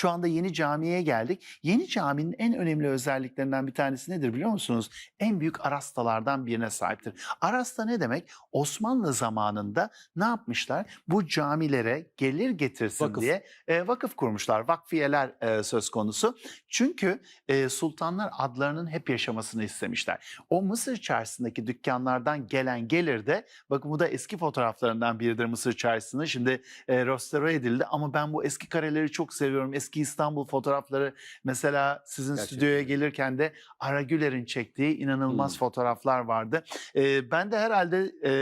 Şu anda Yeni Cami'ye geldik. Yeni Cami'nin en önemli özelliklerinden bir tanesi nedir biliyor musunuz? En büyük arastalardan birine sahiptir. Arasta ne demek? Osmanlı zamanında ne yapmışlar? Bu camilere gelir getirsin Vakıf. diye e, vakıf kurmuşlar. Vakfiyeler e, söz konusu. Çünkü e, sultanlar adlarının hep yaşamasını istemişler. O Mısır çarşısındaki dükkanlardan gelen gelir de bakın bu da eski fotoğraflarından biridir Mısır çarşısının. Şimdi e, restore edildi ama ben bu eski kareleri çok seviyorum. Eski İstanbul fotoğrafları mesela sizin Gerçekten. stüdyoya gelirken de Ara Güler'in çektiği inanılmaz Hmm. fotoğraflar vardı. E, ben de herhalde e,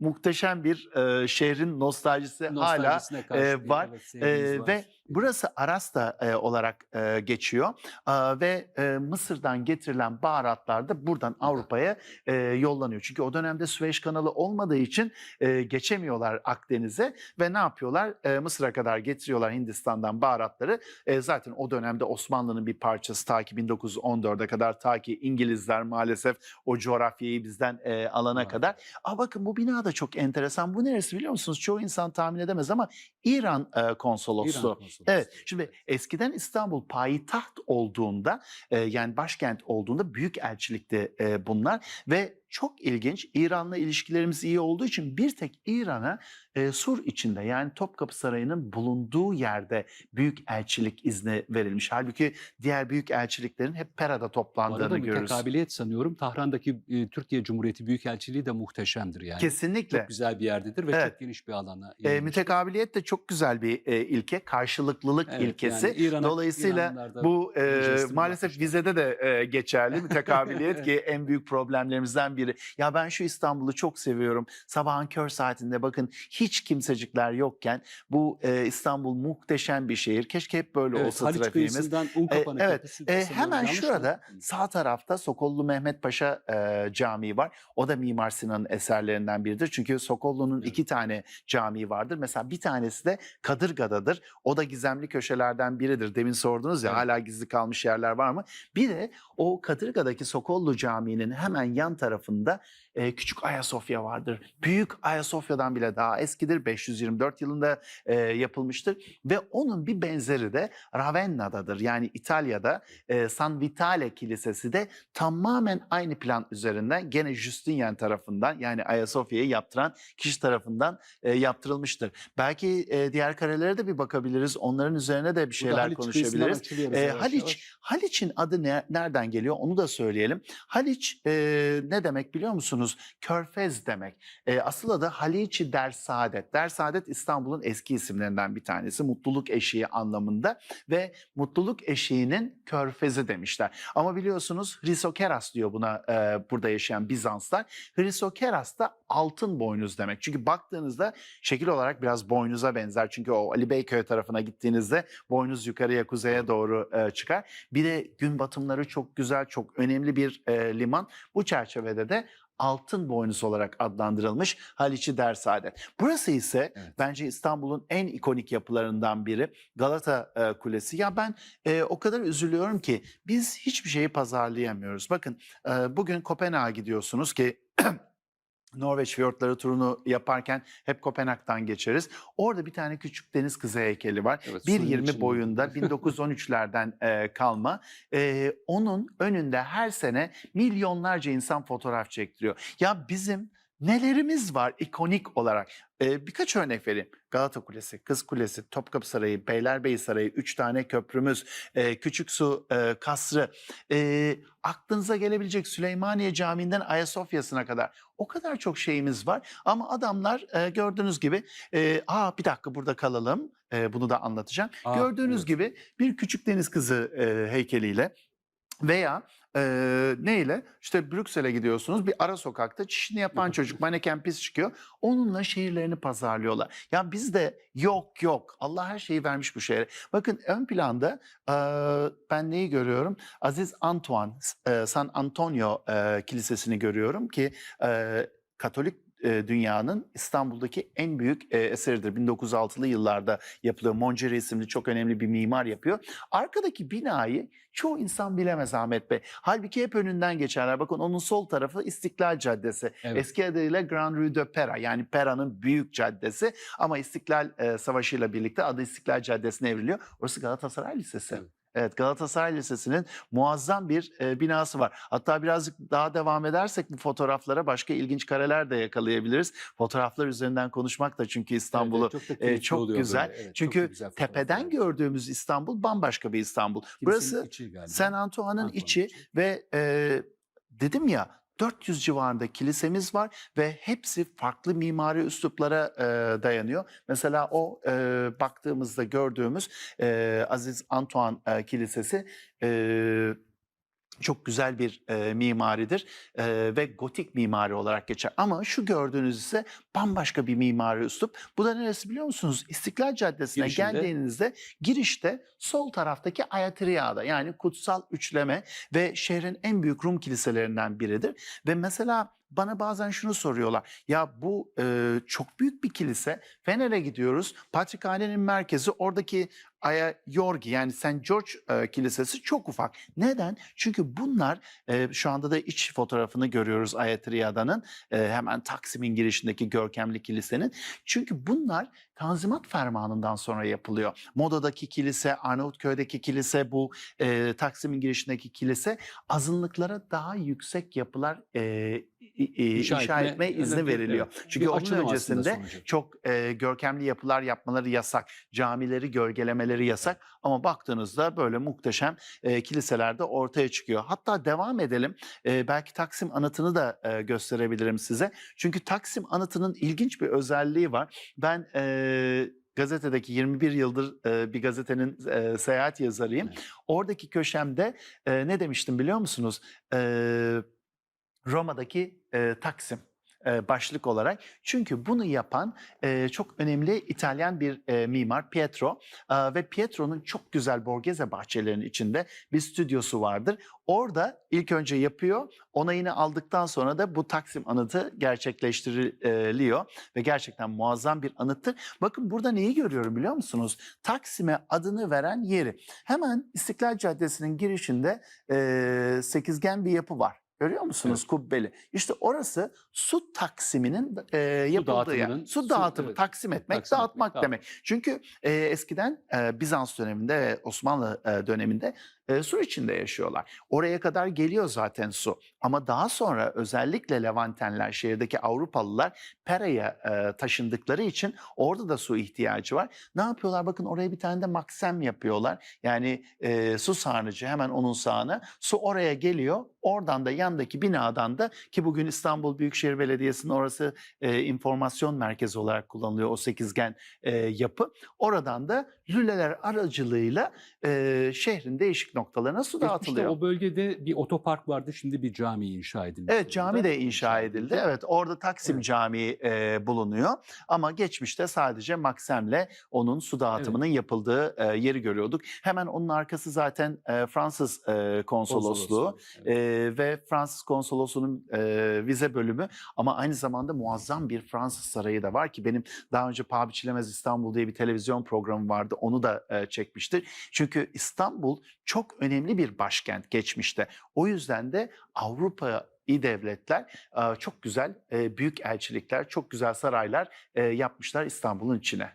muhteşem bir e, şehrin nostaljisi hala bir, var. evet, ee, sevgimiz var. ve burası Arasta e, olarak e, geçiyor Aa, ve e, Mısır'dan getirilen baharatlar da buradan Avrupa'ya e, yollanıyor. Çünkü o dönemde Süveyş kanalı olmadığı için e, geçemiyorlar Akdeniz'e ve ne yapıyorlar? E, Mısır'a kadar getiriyorlar Hindistan'dan baharatları. E, zaten o dönemde Osmanlı'nın bir parçası ta ki 1914'e kadar ta ki İngilizler maalesef o coğrafyayı bizden e, alana Vay. kadar. Aa, bakın bu bina da çok enteresan. Bu neresi biliyor musunuz? Çoğu insan tahmin edemez ama İran e, konsolosluğu. İran konsolosluğu. Evet, şimdi eskiden İstanbul payitaht olduğunda, e, yani başkent olduğunda büyük elçilikti e, bunlar ve çok ilginç. İran'la ilişkilerimiz iyi olduğu için bir tek İran'a e, Sur içinde yani Topkapı Sarayı'nın bulunduğu yerde büyük elçilik izni verilmiş. Halbuki diğer büyük elçiliklerin hep Pera'da Bu arada toplandığını görürüz. mütekabiliyet sanıyorum. Tahran'daki e, Türkiye Cumhuriyeti Büyükelçiliği de muhteşemdir yani. Kesinlikle. Çok güzel bir yerdedir ve Evet. çok geniş bir alana E, mütekabiliyet de çok güzel bir e, ilke, karşılıklılık Evet, ilkesi. yani İran'a- Dolayısıyla bu e, maalesef yapmışlar. vizede de e, geçerli mütekabiliyet ki en büyük problemlerimizden biri. Ya ben şu İstanbul'u çok seviyorum. Sabahın kör saatinde bakın hiç kimsecikler yokken bu e, İstanbul muhteşem bir şehir. Keşke hep böyle Evet, olsa Haliç trafiğimiz. Unkapanı evet, E, hemen mı? şurada Hı. sağ tarafta Sokollu Mehmet Paşa e, Camii var. O da Mimar Sinan'ın eserlerinden biridir. Çünkü Sokollu'nun Evet. iki tane camii vardır. Mesela bir tanesi de Kadırga'dadır. O da gizemli köşelerden biridir. Demin sordunuz ya Evet. hala gizli kalmış yerler var mı? Bir de o Kadırga'daki Sokollu Camii'nin hemen yan tarafında e, Küçük Ayasofya vardır. Büyük Ayasofya'dan bile daha eskidir. 524 yılında e, yapılmıştır. Ve onun bir benzeri de Ravenna'dadır. Yani İtalya'da e, San Vitale Kilisesi de tamamen aynı plan üzerinden gene Justinian tarafından yani Ayasofya'yı yaptıran kişi tarafından e, yaptırılmıştır. Belki e, diğer karelere de bir bakabiliriz. Onların üzerine de bir şeyler Haliç konuşabiliriz. E, Haliç. Haliç'in adı ne, nereden geliyor onu da söyleyelim. Haliç e, ne demek biliyor musunuz? Körfez demek. E, asıl adı Haliçi Dersaadet. Dersaadet İstanbul'un eski isimlerinden bir tanesi. Mutluluk eşiği anlamında ve mutluluk eşiğinin körfezi demişler. Ama biliyorsunuz Hrisokeras diyor buna e, burada yaşayan Bizanslar. Hrisokeras da altın boynuz demek. Çünkü baktığınızda şekil olarak biraz boynuza benzer. Çünkü o Ali Beyköy tarafına gittiğinizde boynuz yukarıya kuzeye doğru e, çıkar. Bir de gün batımları çok güzel, çok önemli bir e, liman. Bu çerçevede de altın boynuz olarak adlandırılmış Haliçi Dersaadet. Burası ise Evet. bence İstanbul'un en ikonik yapılarından biri Galata e, Kulesi. Ya ben e, o kadar üzülüyorum ki biz hiçbir şeyi pazarlayamıyoruz. Bakın e, bugün Kopenhag'a gidiyorsunuz ki Norveç fiyortları turunu yaparken hep Kopenhag'dan geçeriz. Orada bir tane küçük deniz kızı heykeli var. Evet, suyun 1.20 içinde. boyunda 1913'lerden e, kalma. E, onun önünde her sene milyonlarca insan fotoğraf çektiriyor. Ya bizim nelerimiz var ikonik olarak? E, birkaç örnek vereyim. Galata Kulesi, Kız Kulesi, Topkapı Sarayı, Beylerbeyi Sarayı, üç tane köprümüz, e, Küçük Su e, Kasrı, e, aklınıza gelebilecek Süleymaniye Camii'nden Ayasofya'sına kadar o kadar çok şeyimiz var. Ama adamlar e, gördüğünüz gibi, e, aa bir dakika burada kalalım, e, bunu da anlatacağım. Aa, gördüğünüz evet. gibi bir küçük deniz kızı e, heykeliyle veya e, neyle? İşte Brüksel'e gidiyorsunuz bir ara sokakta çişini yapan çocuk maneken pis çıkıyor. Onunla şehirlerini pazarlıyorlar. Ya bizde yok yok. Allah her şeyi vermiş bu şehre. Bakın ön planda e, ben neyi görüyorum? Aziz Antoine e, San Antonio e, Kilisesi'ni görüyorum ki e, Katolik e, dünyanın İstanbul'daki en büyük e, eseridir. 1906'lı yıllarda yapılıyor. Monceri isimli çok önemli bir mimar yapıyor. Arkadaki binayı çoğu insan bilemez Ahmet Bey. Halbuki hep önünden geçerler. Bakın onun sol tarafı İstiklal Caddesi. Evet. Eski adıyla Grand Rue de Pera yani Pera'nın büyük caddesi ama İstiklal e, Savaşı ile birlikte adı İstiklal Caddesi'ne evriliyor. Orası Galatasaray Lisesi. Evet. Evet Galatasaray Lisesi'nin muazzam bir e, binası var. Hatta birazcık daha devam edersek bu fotoğraflara başka ilginç kareler de yakalayabiliriz. Fotoğraflar üzerinden konuşmak da çünkü İstanbul'u Evet, çok, e, çok güzel. böyle. Evet, çok çünkü da güzel tepeden gördüğümüz İstanbul bambaşka bir İstanbul. Kilisenin Burası içi. Saint Antoine'ın Antoine içi ve e, dedim ya 400 civarında kilisemiz var ve hepsi farklı mimari üsluplara e, dayanıyor. Mesela o e, baktığımızda gördüğümüz e, Aziz Antoine e, Kilisesi e, çok güzel bir e, mimaridir e, ve gotik mimari olarak geçer. Ama şu gördüğünüz ise bambaşka bir mimari üslup. Bu da neresi biliyor musunuz? İstiklal Caddesi'ne Girişinde. geldiğinizde girişte sol taraftaki Ayatriya'da yani kutsal üçleme ve şehrin en büyük Rum kiliselerinden biridir. Ve mesela bana bazen şunu soruyorlar. Ya bu e, çok büyük bir kilise. Fener'e gidiyoruz. Patrikhanenin merkezi oradaki Aya Yorgi yani St. George e, Kilisesi çok ufak. Neden? Çünkü bunlar e, şu anda da iç fotoğrafını görüyoruz Ayatriya'danın e, hemen Taksim'in girişindeki görkemli kilisenin. Çünkü bunlar Tanzimat Fermanı'ndan sonra yapılıyor. Moda'daki kilise, Arnavutköy'deki kilise, bu e, Taksim'in girişindeki kilise azınlıklara daha yüksek yapılar e, İnşa inşa, etme- etme izni evet, veriliyor. evet. Çünkü Bir onun öncesinde çok e, görkemli yapılar yapmaları yasak. Camileri gölgelemeleri yasak ama baktığınızda böyle muhteşem e, kiliseler de ortaya çıkıyor. Hatta devam edelim. E, belki Taksim anıtını da e, gösterebilirim size. Çünkü Taksim anıtının ilginç bir özelliği var. Ben e, gazetedeki 21 yıldır e, bir gazetenin e, seyahat yazarıyım. Evet. Oradaki köşemde e, ne demiştim biliyor musunuz? E, Roma'daki e, Taksim e, başlık olarak. Çünkü bunu yapan e, çok önemli İtalyan bir e, mimar Pietro E, ve Pietro'nun çok güzel Borghese bahçelerinin içinde bir stüdyosu vardır. Orada ilk önce yapıyor, onayını aldıktan sonra da bu Taksim anıtı gerçekleştiriliyor ve gerçekten muazzam bir anıttır. Bakın burada neyi görüyorum biliyor musunuz? Taksim'e adını veren yeri. Hemen İstiklal Caddesi'nin girişinde e, sekizgen bir yapı var. Görüyor musunuz kubbeli? İşte orası su taksiminin e, yapıldığı yer. Su su- dağıtımı, evet, taksim etmek, taksim etmek, dağıtmak dağıt- demek. Çünkü e, eskiden e, Bizans döneminde ve Osmanlı e, döneminde e, su içinde yaşıyorlar. Oraya kadar geliyor zaten su. Ama daha sonra özellikle Levantenler, şehirdeki Avrupalılar Pera'ya e, taşındıkları için orada da su ihtiyacı var. Ne yapıyorlar? Bakın oraya bir tane de maksem yapıyorlar. Yani e, su sarnıcı hemen onun sağına. Su oraya geliyor. Oradan da yandaki binadan da ki bugün İstanbul Büyükşehir Belediyesi'nin orası e, informasyon merkezi olarak kullanılıyor o sekizgen e, yapı. Oradan da lüleler aracılığıyla e, şehrin değişik noktalarına su Geçmişte dağıtılıyor. o bölgede bir otopark vardı. Şimdi bir cami inşa edildi. Evet cami de inşa edildi. Evet orada Taksim Evet. Camii e, bulunuyor. Ama geçmişte sadece Maksem'le onun su dağıtımının yapıldığı e, yeri görüyorduk. Hemen onun arkası zaten e, Fransız e, konsolosluğu. Evet. E, ve Fransız konsolosunun e, vize bölümü ama aynı zamanda muazzam bir Fransız sarayı da var ki benim daha önce Paha Biçilemez İstanbul diye bir televizyon programı vardı onu da e, çekmiştir. Çünkü İstanbul çok önemli bir başkent geçmişte. O yüzden de Avrupa iyi devletler çok güzel büyük elçilikler, çok güzel saraylar yapmışlar İstanbul'un içine.